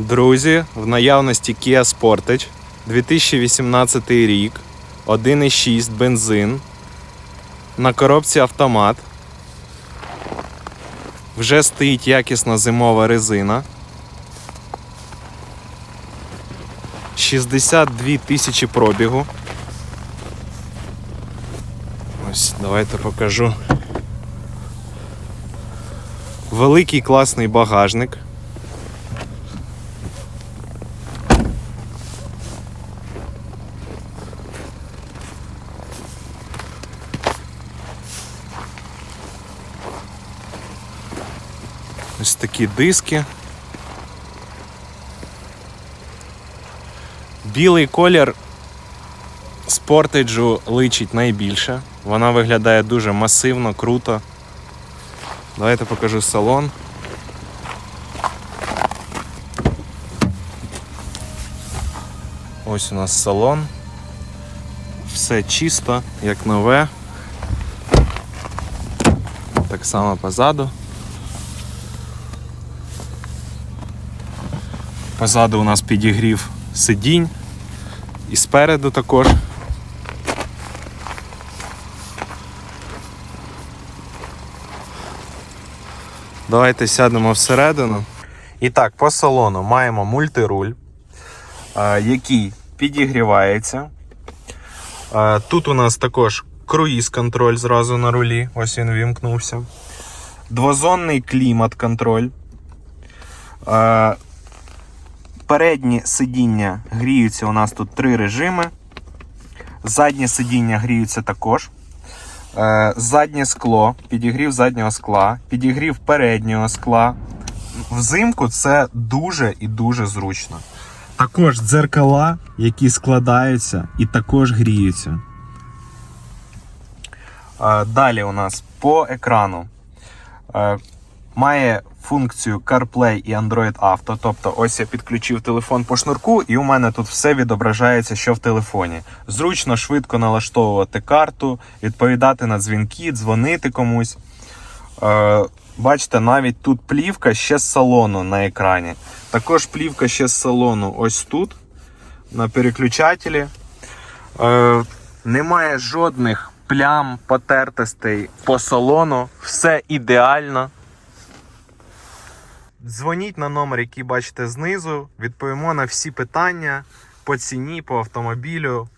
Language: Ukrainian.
Друзі, в наявності Kia Sportage 2018 рік, 1,6 бензин. На коробці автомат. Вже стоїть якісна зимова резина. 62 тисячі пробігу. Ось, давайте покажу. Великий класний багажник. Ось такі диски. Білий колір спортеджу личить найбільше. Вона виглядає дуже масивно, круто. Давайте покажу салон. Ось у нас салон. Все чисто, як нове. Так само позаду. Позаду у нас підігрів сидінь. І спереду також. Давайте сядемо всередину. І так, по салону маємо мультируль, е, який підігрівається. Е, Тут у нас також круїз-контроль зразу на рулі. Ось він вімкнувся. Двозонний клімат-контроль. Е, Передні сидіння гріються у нас тут три режими. Заднє сидіння гріються також. Е, Заднє скло, підігрів заднього скла, підігрів переднього скла. Взимку це дуже і дуже зручно. Також дзеркала, які складаються і також гріються. Е, Далі у нас по екрану е, має функцію CarPlay і Android Auto. Тобто, ось я підключив телефон по шнурку, і у мене тут все відображається, що в телефоні. Зручно, швидко налаштовувати карту, відповідати на дзвінки, дзвонити комусь. Е, бачите, навіть тут плівка ще з салону на екрані. Також плівка ще з салону ось тут, на переключателі. Е, немає жодних плям, потертостей по салону. Все ідеально. Дзвоніть на номер, який бачите знизу. Відповімо на всі питання по ціні, по автомобілю.